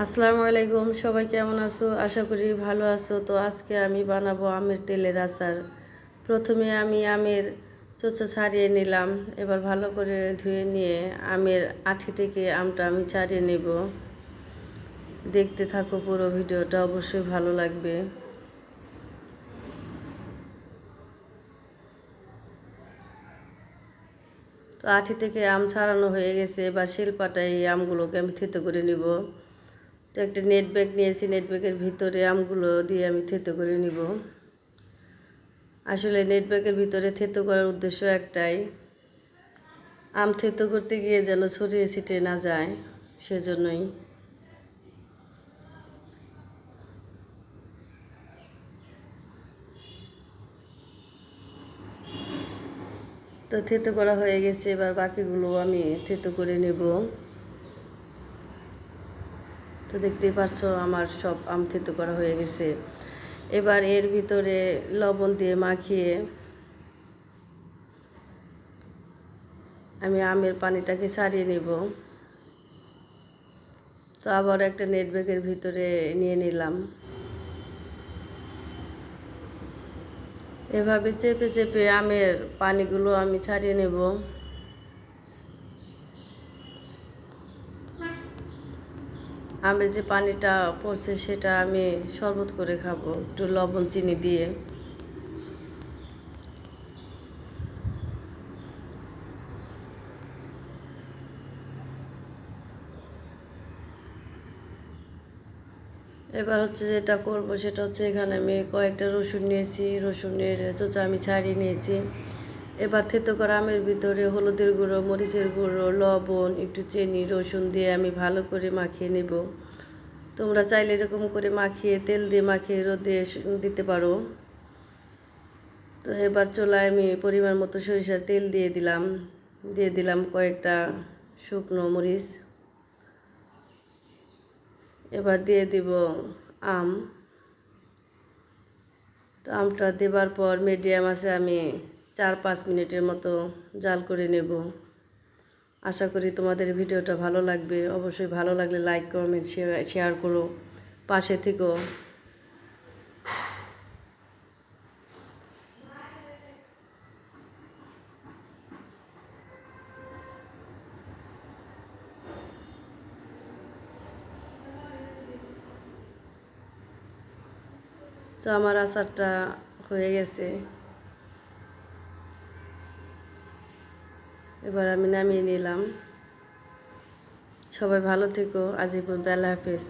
আসসালামু আলাইকুম, সবাই কেমন আছো? আশা করি ভালো আছো। তো আজকে আমি বানাবো আমের তেলের আচার। প্রথমে আমি আমের চোচা ছাড়িয়ে নিলাম। এবার ভালো করে ধুয়ে নিয়ে আমের আঠি থেকে আমটা আমি ছাড়িয়ে নেব। দেখতে থাকো পুরো ভিডিওটা, অবশ্যই ভালো লাগবে। তো আঠি থেকে আম ছাড়ানো হয়ে গেছে। এবার শিলপাটায় এই আমগুলোকে আমি থেতো করে নিব। তো একটা নেট ব্যাগ নিয়েছি নেট ব্যাগের ভিতরে আমগুলো দিয়ে আমি থেতো করে নিব। আসলে নেট ব্যাগের ভিতরে থেতো করার উদ্দেশ্য একটাই, আম থেতো করতে গিয়ে যেন ছড়িয়ে ছিটে না যায়, সেজন্যই। তো থেতো করা হয়ে গেছে, এবার বাকিগুলো আমি থেতো করে নেব। তো দেখতেই পারছ আমার সব আম থেতো করা হয়ে গেছে। এবার এর ভিতরে লবণ দিয়ে মাখিয়ে আমি আমের পানিটাকে ছাড়িয়ে নেব। তো আবার একটা নেট ব্যাগের ভিতরে নিয়ে নিলাম। এভাবে চেপে চেপে আমের পানিগুলো আমি ছাড়িয়ে নেব। আমের যে পানিটা পড়ছে সেটা আমি শরবত করে খাব, একটু লবণ, চিনি দিয়ে। এবার হচ্ছে যেটা করব সেটা হচ্ছে এখানে আমি কয়েকটা রসুন নিয়েছি, রসুনের চোচা আমি ছাড়িয়ে নিয়েছি। এবার থেতো করা আমের ভিতরে হলুদের গুঁড়ো, মরিচের গুঁড়ো, লবণ, একটু চিনি, রসুন দিয়ে আমি ভালো করে মাখিয়ে নেব। তোমরা চাইলে এরকম করে মাখিয়ে, তেল দিয়ে মাখিয়ে রোদে দিতে পারো। তো এবার চলায় আমি পরিমাণ মতো সরিষার তেল দিয়ে দিলাম। দিয়ে দিলাম কয়েকটা শুকনো মরিচ। এবার দিয়ে দিব আম। তো আমটা দেবার পর মিডিয়াম আছে আমি চার পাঁচ মিনিটের মতো জাল করে নেব। আশা করি তোমাদের ভিডিওটা ভালো লাগবে। অবশ্যই ভালো লাগলে লাইক কমেন্ট শেয়ার শেয়ার করো। পাশে থেকেও তো আমার আচারটা হয়ে গেছে। এবার আমি নামিয়ে নিলাম। সবাই ভালো থেকো। আজ পর্যন্ত আল্লাহ হাফেজ।